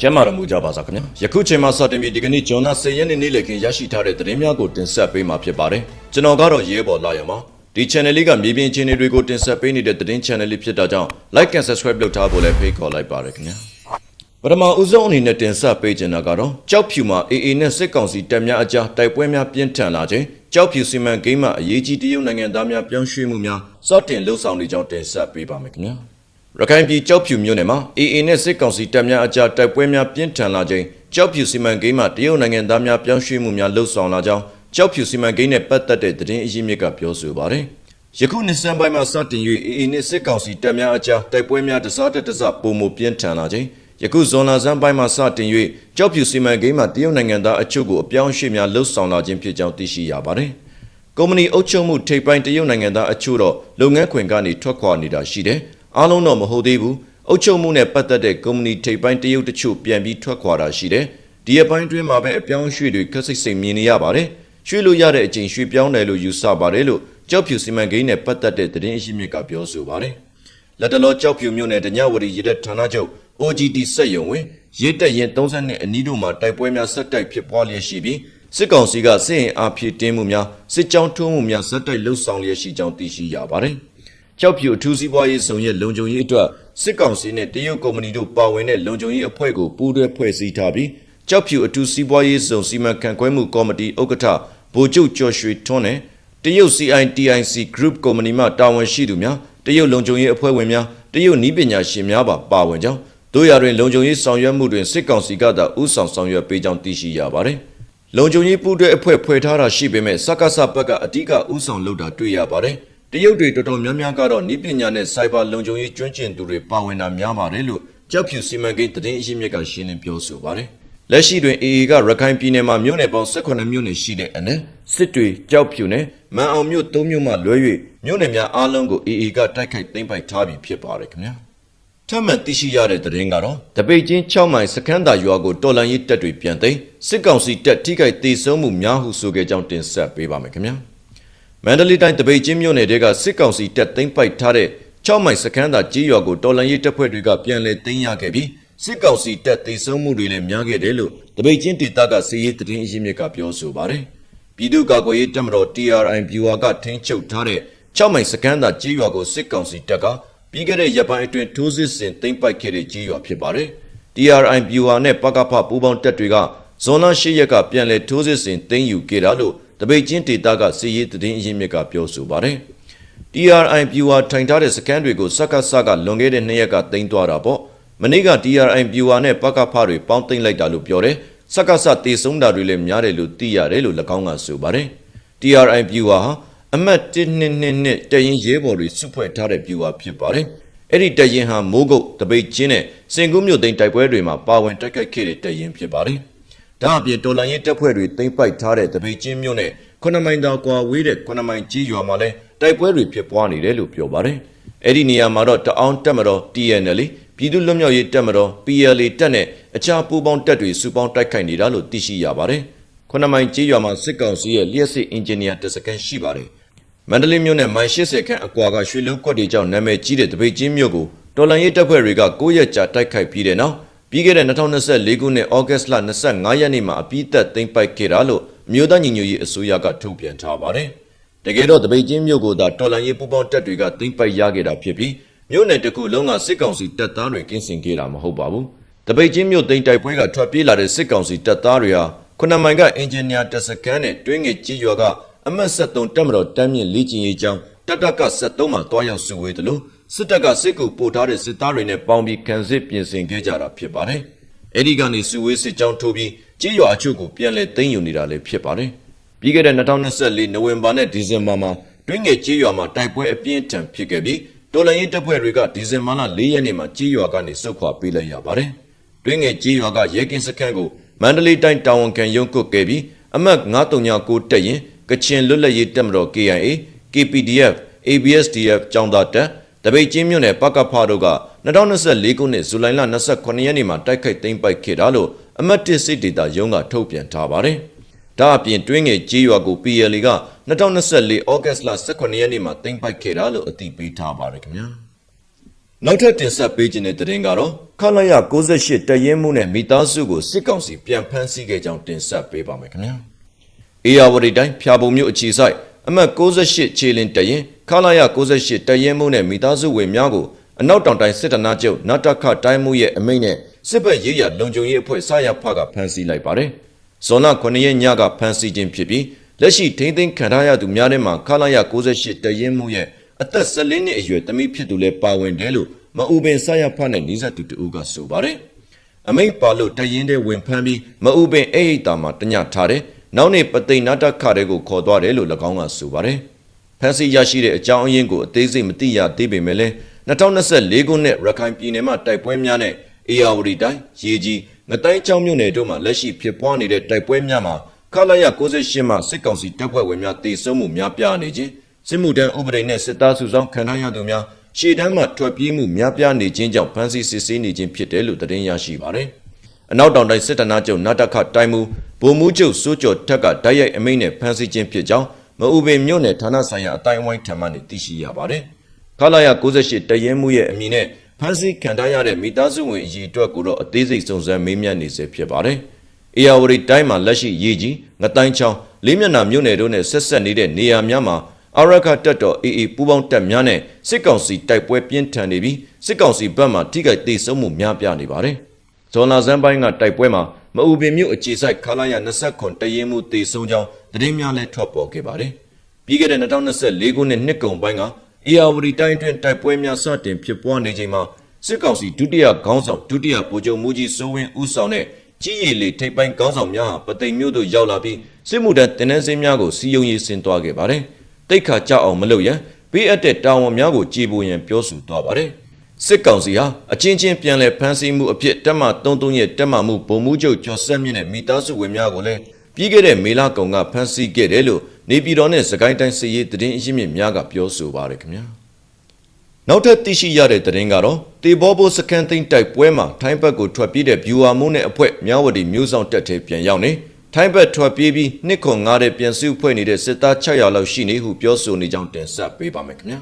ကျမ်းမာတော်မူကြပါစားခင်ဗျာယခုချိန်မှာစတင်ပြီးဒီကနေ့ဂျွန်နာ10ရက်နေ့နေ့လည်ခင်းရရှိထားတဲ့သတင်းများကိုတင်ဆက်ပေးမှာဖြစ်ပါတယ်ကျွန်တော်ကတော့ရဲဘော်လာရမှာဒီ channel လေးကမြေပြင်အခြေအနေတွေကိုတင်ဆက်ပေးနေတဲ့သတင်း channel လေးဖြစ်တာကြောင့် like and subscribe လုပ်ထားဖို့လည်းဖိတ်ခေါ်လိုက်ပါရခင်ဗျာပထမဦးဆုံးအနေနဲ့တင်ဆက်ပေးချင်တာကတော့ကြောက်ဖြူမှာ AA နဲ့စစ်ကောင်စီတပ်များအကြားတိုက်ပွဲများပြင်းထန်လာခြင်းကြောက်ဖြူစီမံကိန်းမှာအရေးကြီးတရုတ်နိုင်ငံသားများပြောင်းရွှေ့မှုများစတင်လှုပ်ဆောင်နေကြောင်းတင်ဆက်ပေးပါမယ်ခင်ဗျာ ရခိုင်ပြည်ကြောက်ဖြူမြို့နယ်မှာ AA နဲ့စစ်ကောင်စီတပ်များအကြားတိုက်ပွဲများပြင်းထန်လာခြင်းကြောက်ဖြူစီမံကိန်းမှာတရုတ်နိုင်ငံသားများပြောင်းရွှေ့မှုများလှုပ်ဆောင်လာကြောင်းကြောက်ဖြူစီမံကိန်းနဲ့ပတ်သက်တဲ့သတင်းအရင်းမြစ်ကပြောဆိုပါတယ်။ယခုနှစ်စံပိုင်းမှာစတင်၍ AA နဲ့စစ်ကောင်စီတပ်များအကြားတိုက်ပွဲများတစားတက်တစားပုံမပြင်းထန်လာခြင်းယခုဇွန်လဆန်းပိုင်းမှာစတင်၍ကြောက်ဖြူစီမံကိန်းမှာတရုတ်နိုင်ငံသားအချို့ကိုအပြောင်းအရွှေ့များလှုပ်ဆောင်လာခြင်းဖြစ်ကြောင်းသိရှိရပါတယ်။ကုမ္ပဏီအုပ်ချုပ်မှုထိပ်ပိုင်းတရုတ်နိုင်ငံသားအချို့တော့လုပ်ငန်းခွင်ကနေထွက်ခွာနေတာရှိတယ်။ အားလုံးတော့မဟုတ်သေးဘူး။အုပ်ချုပ်မှုနဲ့ပတ်သက်တဲ့ကုမ္ပဏီထိပ်ပိုင်းတရုတ်တချို့ပြန်ပြီးထွက်ခွာတာရှိတယ်။ဒီအပိုင်းတွင်းမှာပဲအပြောင်းအရွှေ့တွေခက်စိတ်စိတ်မြင်နေရပါတယ်။ရွှေ့လို့ရတဲ့အချိန်ရွှေ့ပြောင်းတယ်လို့ယူဆပါတယ်လို့ကြောက်ဖြူစီမံကိန်းနဲ့ပတ်သက်တဲ့သတင်းအရှိမြစ်ကပြောဆိုပါတယ်။လက်တလောကြောက်ဖြူမြို့နယ်တညဝရီရတဲ့ဌာနချုပ် OGT စက်ယုံဝင်ရစ်တက်ရင်32အနီးတို့မှာတိုက်ပွဲများဆက်တိုက်ဖြစ်ပွားလျက်ရှိပြီးစစ်ကောင်စီကစစ်ရင်အားဖြည့်တင်းမှုများစစ်ကြောင်းထိုးမှုများဆက်တိုက်လှုပ်ဆောင်လျက်ရှိကြောင်းသိရှိရပါတယ်။ ကြောက်ဖြူအထူးစီးပွားရေးဆောင်ရဲ့လုံခြုံရေးအတွက်စစ်ကောင်စီနဲ့တရုတ်ကုမ္ပဏီတို့ပါဝင်တဲ့လုံခြုံရေးအဖွဲ့ကိုပူးတွဲဖွဲ့စည်းထားပြီးကြောက်ဖြူအထူးစီးပွားရေးဆောင်စီမံခန့်ခွဲမှုကော်မတီဥက္ကဋ္ဌဗိုလ်ချုပ်ကျော်ရွှေထွန်းနဲ့တရုတ် CITIC Group ကုမ္ပဏီမှတာဝန်ရှိသူများတရုတ်လုံခြုံရေးအဖွဲ့ဝင်များတရုတ်နည်းပညာရှင်များပါပါဝင်ကြောင်းတို့ရတွင်လုံခြုံရေးဆောင်ရွက်မှုတွင်စစ်ကောင်စီကသာဥဆောင်ဆောင်ရွက်ပေးကြောင်းသိရှိရပါတယ်။လုံခြုံရေးပူးတွဲအဖွဲ့ဖွဲ့ထားတာရှိပေမဲ့စက္ကစဘက်ကအဓိကဥဆောင်လုပ်တာတွေ့ရပါတယ်။ တရုတ်တွေတော်တော်များများကတော့နည်းပညာနဲ့စိုက်ဘာလုံခြုံရေးကျွမ်းကျင်သူတွေပါဝင်တာများပါတယ်လို့ကြောက်ဖြူစီမံကိန်းသတင်းအရင်းမြစ်ကရှင်းလင်းပြောဆိုပါတယ်။လက်ရှိတွင် AA ကရခိုင်ပြည်နယ်မှာမြို့နယ်ပေါင်း18မြို့နယ်ရှိတဲ့အနက်စစ်တွေကြောက်ဖြူနဲ့မန်အောင်မြို့၃မြို့မှလွဲ၍မြို့နယ်များအားလုံးကို AA ကတိုက်ခိုက်သိမ်းပိုက်ထားပြီးဖြစ်ပါတယ်ခင်ဗျာထပ်မံသိရှိရတဲ့သတင်းကတော့တပိတ်ချင်း6မိုင်စခန်းသာရွာကိုတော်လန်ရေးတပ်တွေပြန်သိမ်းစစ်ကောင်စီတပ်ထိခိုက်ဒေဆုံးမှုများဟုဆိုခဲ့ကြောင်းတင်ဆက်ပေးပါမယ်ခင်ဗျာ မန္တလေးတိုင်းတပိတ်ချင်းမြို့နယ်တဲကစစ်ကောင်စီတပ်သိမ်းပိုက်ထားတဲ့6မိုင်စခန်းသာကြီးရွာကိုတော်လန်ရေးတပ်ဖွဲ့တွေကပြန်လည်သိမ်းရခဲ့ပြီးစစ်ကောင်စီတပ်ဒေဆုံးမှုတွေလည်းများခဲ့တယ်လို့တပိတ်ချင်းဒေသကစီရေးသတင်းအရင်းမြစ်ကပြောဆိုပါတယ်ပြည်သူ့ကာကွယ်ရေးတပ်မတော် TRI ဗျူဟာကထိန်းချုပ်ထားတဲ့6မိုင်စခန်းသာကြီးရွာကိုစစ်ကောင်စီတပ်ကပြီးခဲ့တဲ့ရက်ပိုင်းအတွင်းထိုးစစ်ဆင်သိမ်းပိုက်ခဲ့တဲ့ကြီးရွာဖြစ်ပါတယ်။ TRI ဗျူဟာနဲ့ပကဖပူးပေါင်းတပ်တွေကဇွန်လ10ရက်ကပြန်လည်ထိုးစစ်ဆင်သိမ်းယူခဲ့တာလို့ တပိတ်ချင်းဒေသကစီရေးသတင်းအရင်းမြစ်ကပြောဆိုပါတယ်။ TRI ဗျူဟာထိုင်ထားတဲ့စခန်းတွေကိုစက္ကစကလွန်ခဲ့တဲ့2ရက်ကသိမ်းသွားတာပေါ့။မနေ့က TRI ဗျူဟာနဲ့ပကဖတွေပေါင်းသိမ်းလိုက်တာလို့ပြောတယ်။စက္ကစတေဆုံးတာတွေလည်းများတယ်လို့သိရတယ်လို့၎င်းကဆိုပါတယ်။ TRI ဗျူဟာဟာအမတ်1222တရင်ရဲဘော်တွေစုဖွဲ့ထားတဲ့ဗျူဟာဖြစ်ပါတယ်။အဲ့ဒီတရင်ဟာမိုးကုတ်တပိတ်ချင်းနဲ့စင်ကူးမြို့သိမ်းတိုက်ပွဲတွေမှာပါဝင်တိုက်ခိုက်ခဲ့တဲ့တရင်ဖြစ်ပါတယ်။ ဒါအပြင်တော်လန်ရေးတပ်ဖွဲ့တွေသိမ်းပိုက်ထားတဲ့တပိတ်ချင်းမြို့နဲ့9မိုင်တောင်ကွာဝေးတဲ့9မိုင်ကြီးရွာမှာလည်းတိုက်ပွဲတွေဖြစ်ပွားနေတယ်လို့ပြောပါတယ်။အဲ့ဒီနေရာမှာတော့တအောင်းတက်မတော် TNL ပြည်သူ့လွတ်မြောက်ရေးတပ်မတော် PLA တပ်နဲ့အခြားပူးပေါင်းတပ်တွေစုပေါင်းတိုက်ခိုက်နေတာလို့သိရှိရပါတယ်။ခုနမိုင်ကြီးရွာမှာစစ်ကောင်စီရဲ့လျှက်စစ်အင်ဂျင်နီယာတစ်စကန်ရှိပါတယ်။မန္တလေးမြို့နယ်မိုင်80ခန့်အကွာကရွှေလုံးကွက်တွေကြောင့်နာမည်ကြီးတဲ့တပိတ်ချင်းမြို့ကိုတော်လန်ရေးတပ်ဖွဲ့တွေက9ရက်ကြာတိုက်ခိုက်ပြီးတဲ့နောက် ပြီးခဲ့တဲ့2024ခုနှစ်ဩဂတ်စ်လ25ရက်နေ့မှာအပိသက်သိမ်းပိုက်ခဲ့တာလို့မြို့သားညီညွတ်ရေးအစိုးရကထုတ်ပြန်ထားပါတယ်။တကယ်တော့တပိတ်ချင်းမြို့ကိုသာတော်လန်ရေးပူးပေါင်းတပ်တွေကသိမ်းပိုက်ရခဲ့တာဖြစ်ပြီးမြို့နယ်တစ်ခုလုံးကစစ်ကောင်စီတပ်သားတွေကင်းစင်ခဲ့တာမဟုတ်ပါဘူး။တပိတ်ချင်းမြို့သိမ်းတိုက်ပွဲကထွက်ပြေးလာတဲ့စစ်ကောင်စီတပ်သားတွေဟာခုနမိုင်ကအင်ဂျင်နီယာတစကန်နဲ့တွင်းငယ်ကြီးရွာကအမတ်73တပ်မတော်တမ်းမြင့်လေ့ကျင့်ရေးကျောင်းတပ်တပ်က73မှာတွားရောက်စုဝေးတယ်လို့ စစ်တပ်ကစစ်ကူပို့ထားတဲ့စစ်သားတွေနဲ့ပေါင်းပြီးခံစစ်ပြင်ဆင်ခဲ့ကြတာဖြစ်ပါတယ်။အဲဒီကနေစုဝေးစစ်ကြောင်းထိုးပြီးကြီးရွာအချို့ကိုပြန်လည်သိမ်းယူနေတာလည်းဖြစ်ပါတယ်။ပြီးခဲ့တဲ့2024နိုဝင်ဘာနဲ့ဒီဇင်ဘာမှာတွင်းငယ်ကြီးရွာမှာတိုက်ပွဲအပြင်းထန်ဖြစ်ခဲ့ပြီးတော်လန်ရေးတပ်ဖွဲ့တွေကဒီဇင်ဘာလ4ရက်နေ့မှာကြီးရွာကနေစုခွာပေးလိုက်ရပါတယ်။တွင်းငယ်ကြီးရွာကရဲကင်းစခန်းကိုမန္တလေးတိုင်းတာဝန်ခံရုံးကွတ်ခဲ့ပြီးအမတ်939တက်ရင်ကချင်လွတ်လပ်ရေးတပ်မတော် KIA KPDF ABSDF ចောင်းသားတပ် တပိတ်ချင်းမြို့နယ်ပကဖတို့က2024ခုနှစ်ဇူလိုင်လ29ရက်နေ့မှာတိုက်ခိုက်သိမ်းပိုက်ခဲ့တာလို့အမတ်တစ်စစ်ဒေတာရုံးကထုတ်ပြန်ထားပါတယ်။ဒါအပြင်တွင်းငယ်ကြီးရွာကို PLA က2024ဩဂတ်လ18ရက်နေ့မှာသိမ်းပိုက်ခဲ့တာလို့အသိပေးထားပါတယ်ခင်ဗျာ။နောက်ထပ်တင်ဆက်ပေးခြင်းတဲ့သတင်းကတော့ခလာရ68တရင်မှုနဲ့မိသားစုကိုစစ်ကောင်စီပြန်ဖမ်းဆီးခဲ့ကြောင်းတင်ဆက်ပေးပါမယ်ခင်ဗျာအေယာဝတီတိုင်းဖျာပုံမြို့အခြေဆိုင်အမှတ်68ခြေလင်းတရင် ခလာရ68တရင်မှုနဲ့မိသားစုဝင်များကိုအနောက်တောင်တိုင်းစစ်တနာချုပ်နတ်တခတိုင်းမှုရဲ့အမိန့်နဲ့စစ်ဘက်ရေးရလုံခြုံရေးအဖွဲ့စရဖကဖမ်းဆီးလိုက်ပါတယ်ဇွန်လ9ရက်ညကဖမ်းဆီးခြင်းဖြစ်ပြီးလက်ရှိထိန်းသိမ်းခံထားရသူများထဲမှာခလာရ68တရင်မှုရဲ့အသက်14နှစ်အရွယ်သမီးဖြစ်သူလည်းပါဝင်တယ်လို့မအူပင်ဆရဖနဲ့နီးစပ်သူတဦးကဆိုပါတယ်အမိန့်ပါလို့တရင်တဲ့ဝင်ဖမ်းပြီးမအူပင်အိတ်တာမှာတညထားတယ်နောက်နေ့ပသိမ်နာတခတဲ့ကိုခေါ်သွားတယ်လို့၎င်းကဆိုပါတယ် ဖမ်းဆီးရရှိတဲ့အကြောင်းအရင်းကိုအသေးစိတ်မသိရသေးပေမဲ့လည်း2024ခုနှစ်ရခိုင်ပြည်နယ်မှာတိုက်ပွဲများနဲ့အေယာဝတီတိုင်းရေကြီးငတိုင်းချောင်းမြို့နယ်တို့မှာလက်ရှိဖြစ်ပွားနေတဲ့တိုက်ပွဲများမှာခလာရ68မှာစစ်ကောင်စီတပ်ဖွဲ့ဝင်များတေဆုံးမှုများပြားနေခြင်းစစ်မှုထမ်းဥပဒေနဲ့စစ်သားစုဆောင်ခံထားရသူများရှေ့တန်းမှာထွက်ပြေးမှုများပြားနေခြင်းကြောင့်ဖမ်းဆီးစစ်ဆေးနေခြင်းဖြစ်တယ်လို့သတင်းရရှိပါတယ်။အနောက်တောင်တိုင်းစစ်တနာချုပ်နာတခတိုင်းမူဗိုလ်မှူးချုပ်စိုးကျော်ထက်ကတိုက်ရိုက်အမိန့်နဲ့ဖမ်းဆီးခြင်းဖြစ်ကြောင်း မအူပင်မြို့နယ်ဌာနဆိုင်ရာအတိုင်းအဝိုင်းထံမှသိရှိရပါတယ်။ခလာရ68တရဲမှုရဲ့အမည်နဲ့ဖမ်းဆီးခံထားရတဲ့မိသားစုဝင်အရေးအတွက်ကိုတော့အသေးစိတ်စုံစမ်းမေးမြန်းနေစေဖြစ်ပါတယ်။အေယာဝတီတိုင်းမှာလက်ရှိရေကြီးငတိုင်းချောင်းလေးမျက်နှာမြို့နယ်တို့နဲ့ဆက်ဆက်နေတဲ့နေရာများမှာအရခတက်တော်အေအေပူပေါင်းတက်များနဲ့စစ်ကောင်စီတိုက်ပွဲပြင်းထန်နေပြီးစစ်ကောင်စီဘက်မှထိခိုက်ဒေဆုံးမှုများပြားနေပါတယ်။ဇွန်လဆန်းပိုင်းကတိုက်ပွဲမှာမအူပင်မြို့အခြေစိုက်ခလာရ29တရင်မှုတေဆုံးကြောင်း သတင်းများလည်းထွက်ပေါ်ခဲ့ပါတယ်။ပြီးခဲ့တဲ့2024ခုနှစ်နှစ်ကုန်ပိုင်းကအေယာဝတီတိုင်းတွင်တိုက်ပွဲများစတင်ဖြစ်ပွားနေချိန်မှာစစ်ကောင်စီဒုတိယခေါင်းဆောင်ဒုတိယဗိုလ်ချုပ်မူကြီးစိုးဝင်းဦးဆောင်တဲ့ကြီးရည်လေထိပ်ပိုင်းခေါင်းဆောင်များဟာပသိမ်မြို့သို့ရောက်လာပြီးစစ်မှုထမ်းတင်နန်းစင်းများကိုစီယုံရေးဆင်သွားခဲ့ပါတယ်။တိတ်ခါကြောက်အောင်မလုပ်ရန်ဘေးအပ်တဲ့တာဝန်များကိုကြည်ပူရန်ပြောဆိုသွားပါတယ်။စစ်ကောင်စီဟာအချင်းချင်းပြန်လည်ဖမ်းဆီးမှုအဖြစ်တက်မှ33ရဲ့တက်မှမှုဗိုလ်မှူးချုပ်ကျော်ဆက်မြင့်နဲ့မိသားစုဝင်များကိုလည်း ပြီးခဲ့တဲ့မေလကုံကဖမ်းဆီးခဲ့တယ်လို့နေပြည်တော်နဲ့စကိုင်းတိုင်းစစ်ရေးသတင်းအရင်းမြစ်များကပြောဆိုပါတယ်ခင်ဗျာ။နောက်ထပ်သိရှိရတဲ့သတင်းကတော့တေဘောဘိုစကန်သိန်းတိုက်ပွဲမှာထိုင်းဘက်ကိုထွက်ပြေးတဲ့ဗျူဟာမိုးနဲ့အဖွဲ့မြဝတီမျိုးဆောင်တက်ထဲပြန်ရောက်နေထိုင်းဘက်ထွက်ပြေးပြီးနှစ်ခွန်ငားတဲ့ပြန်စုဖွဲ့နေတဲ့စစ်သား600လောက်ရှိနေဟုပြောဆိုနေကြောင်းတင်ဆက်ပေးပါမယ်ခင်ဗျာ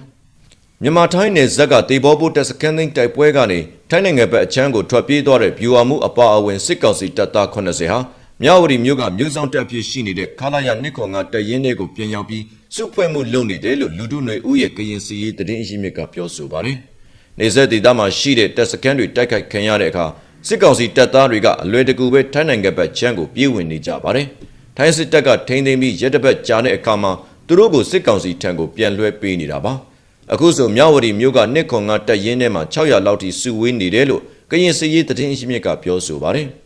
မြန်မာထိုင်းနယ်ဇက်ကတေဘောဘိုတက်စကန်သိန်းတိုက်ပွဲကနေထိုင်းနိုင်ငံဘက်အချမ်းကိုထွက်ပြေးသွားတဲ့ဗျူဟာမိုးအပါအဝင်စစ်ကောင်စီတပ်သား80ဟာ မြဝတီမြို့ကမျိုးဆောင်တက်ဖြစ်ရှိနေတဲ့ခလာရနှစ်ခွန်ငါတရင်တွေကိုပြန်ရောက်ပြီးစုဖွဲ့မှုလုပ်နေတယ်လို့လူထုຫນွေဦးရဲ့ကရင်စီရေးတရင်အရှိမြစ်ကပြောဆိုပါတယ်။နေဆက်ဒေသမှာရှိတဲ့တပ်စခန်းတွေတိုက်ခိုက်ခံရတဲ့အခါစစ်ကောင်စီတပ်သားတွေကအလွယ်တကူပဲထိုင်းနိုင်ငံဘက်ချမ်းကိုပြေးဝင်နေကြပါတယ်။ထိုင်းစစ်တပ်ကထိန်းသိမ်းပြီးရက်တပတ်ကြာတဲ့အခါမှာသူတို့ကိုစစ်ကောင်စီထံကိုပြန်လွှဲပေးနေတာပါ။အခုဆိုမြဝတီမြို့ကနှစ်ခွန်ငါတက်ရင်ထဲမှာ600လောက်ထိစုဝေးနေတယ်လို့ကရင်စီရေးတရင်အရှိမြစ်ကပြောဆိုပါတယ်။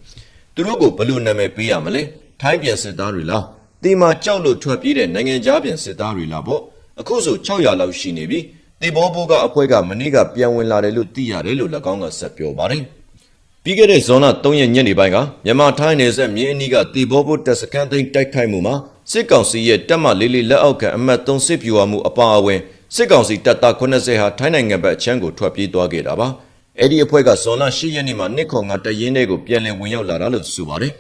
သူတို့ကိုဘယ်လိုနာမည်ပေးရမလဲထိုင်းပြန်စစ်သားတွေလားဒီမှာကြောက်လို့ထွက်ပြေးတဲ့နိုင်ငံသားပြန်စစ်သားတွေလားပေါ့အခုဆို600လောက်ရှိနေပြီတေဘောဘိုးကအဖွဲကမနေ့ကပြန်ဝင်လာတယ်လို့သိရတယ်လို့၎င်းကဆက်ပြောပါတယ်ပြီးခဲ့တဲ့ဇွန်လ3ရက်ညနေပိုင်းကမြန်မာထိုင်းနယ်စပ်မြင်းအနီးကတေဘောဘိုးတပ်စခန်းသိမ်းတိုက်ခိုက်မှုမှာစစ်ကောင်စီရဲ့တပ်မလေးလေးလက်အောက်ခံအမတ်3စစ်ပြူဝမှုအပါအဝင်စစ်ကောင်စီတပ်သား80ဟာထိုင်းနိုင်ငံဘက်အချမ်းကိုထွက်ပြေးသွားခဲ့တာပါ အဲ့ဒီအဖွဲ့ကဇွန်လ10ရက်နေ့မှာနှစ်ခွန်ကတရင်တွေကိုပြန်လည်ဝင်ရောက်လာတာလို့ဆိုပါတယ်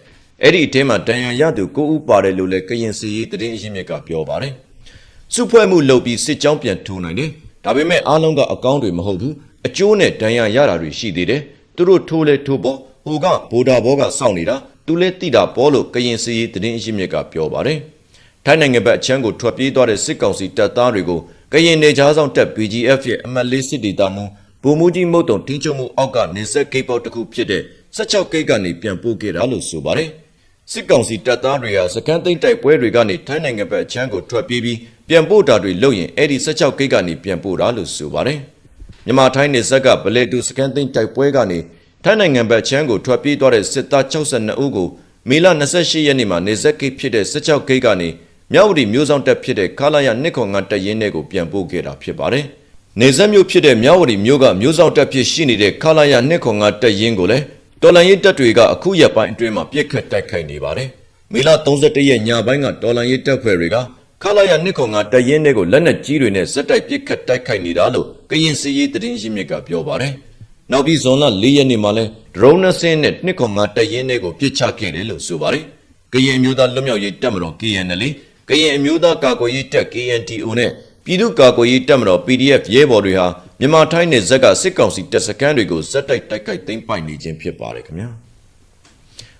အဲ့ဒီအထဲမှာတန်ရန်ရသူကိုဦးပါတယ်လို့လည်းကရင်စီရေးတရင်အရင်းမြစ်ကပြောပါတယ်။စုဖွဲ့မှုလုပ်ပြီးစစ်ကြောင်းပြန်ထိုးနိုင်တယ်။ဒါပေမဲ့အားလုံးကအကောင်းတွေမဟုတ်ဘူး။အကျိုးနဲ့တန်ရန်ရတာတွေရှိသေးတယ်။သူတို့ထိုးလဲထိုးပေါ်ဟိုကဗိုလ်ဒါဘောကစောင့်နေတာသူလဲတိတာပေါ်လို့ကရင်စီရေးတရင်အရင်းမြစ်ကပြောပါတယ်။ထိုင်းနိုင်ငံဘက်အချမ်းကိုထွက်ပြေးသွားတဲ့စစ်ကောင်စီတပ်သားတွေကိုကရင်နေကြားဆောင်တပ် BGF ရဲ့အမတ်လေးစစ်ဒေသမူ ဗိုလ်မှူးကြီးမုတ်တုံတင်းချုံမှုအောက်ကနေဆက်ဂိတ်ပေါက်တစ်ခုဖြစ်တဲ့16ဂိတ်ကနေပြန်ပို့ခဲ့တာလို့ဆိုပါတယ်။စစ်ကောင်စီတပ်သားတွေဟာစကန်သိမ်းတိုက်ပွဲတွေကနေထိုင်းနိုင်ငံဘက်အချမ်းကိုထွက်ပြေးပြီးပြန်ပို့တာတွေလုပ်ရင်အဲ့ဒီ16ဂိတ်ကနေပြန်ပို့တာလို့ဆိုပါတယ်။မြန်မာထိုင်းနေဆက်ကဗလေတူစကန်သိမ်းတိုက်ပွဲကနေထိုင်းနိုင်ငံဘက်အချမ်းကိုထွက်ပြေးသွားတဲ့စစ်သား62ဦးကိုမေလ28ရက်နေ့မှာနေဆက်ဂိတ်ဖြစ်တဲ့16ဂိတ်ကနေမြောက်ဝတီမျိုးဆောင်တက်ဖြစ်တဲ့ခလာရနှစ်ခွန်ငါတရင်တွေကိုပြန်ပို့ခဲ့တာဖြစ်ပါတယ်။ နေဆက်မျိုးဖြစ်တဲ့မြောက်ဝတီမျိုးကမျိုးဆောင်တက်ဖြစ်ရှိနေတဲ့ခလာရနှစ်ခွန်ငါတရင်ကိုလည်းတော်လန်ရေးတပ်တွေကအခုရက်ပိုင်းအတွင်းမှာပြစ်ခတ်တိုက်ခိုက်နေပါတယ်။မေလ31ရက်ညပိုင်းကတော်လန်ရေးတပ်ဖွဲ့တွေကခလာရနှစ်ခွန်ငါတရင်တွေကိုလက်နက်ကြီးတွေနဲ့ဇက်တိုက်ပြစ်ခတ်တိုက်ခိုက်နေတာလို့ကရင်စီရေးသတင်းရင်းမြစ်ကပြောပါတယ်။နောက်ပြီးဇွန်လ4ရက်နေ့မှာလဲဒရုန်းနှစင်းနဲ့နှစ်ခွန်ငါတရင်တွေကိုပြစ်ချခဲ့တယ်လို့ဆိုပါတယ်။ကရင်အမျိုးသားလွတ်မြောက်ရေးတပ်မတော် KNL ကရင်အမျိုးသားကာကွယ်ရေးတပ် KNTO နဲ့ ပြည်သူ့ကာကွယ်ရေးတပ်မတော် PDF ရဲဘော်တွေဟာမြန်မာထိုင်းနယ်ဇက်ကစစ်ကောင်စီတပ်စခန်းတွေကိုဇက်တိုက်တိုက်ခိုက်သိမ်းပိုက်နေခြင်းဖြစ်ပါတယ်ခင်ဗျာ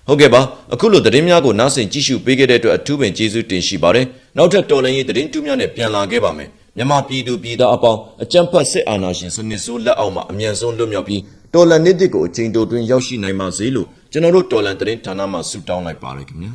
ဟုတ်ကဲ့ပါအခုလိုသတင်းများကိုနားဆင်ကြည့်ရှုပေးခဲ့တဲ့အတွက်အထူးပင်ကျေးဇူးတင်ရှိပါတယ်နောက်ထပ်တော်လှန်ရေးသတင်းတူးများနဲ့ပြန်လာခဲ့ပါမယ်မြန်မာပြည်သူပြည်သားအပေါင်းအကြံဖတ်စစ်အာဏာရှင်စနစ်ဆိုးလက်အောက်မှာအမြန်ဆုံးလွတ်မြောက်ပြီးတော်လှန်နေ့တစ်ကိုအချိန်တိုတွင်ရောက်ရှိနိုင်ပါစေလို့ကျွန်တော်တို့တော်လှန်သတင်းဌာနမှဆုတောင်းလိုက်ပါတယ်ခင်ဗျာ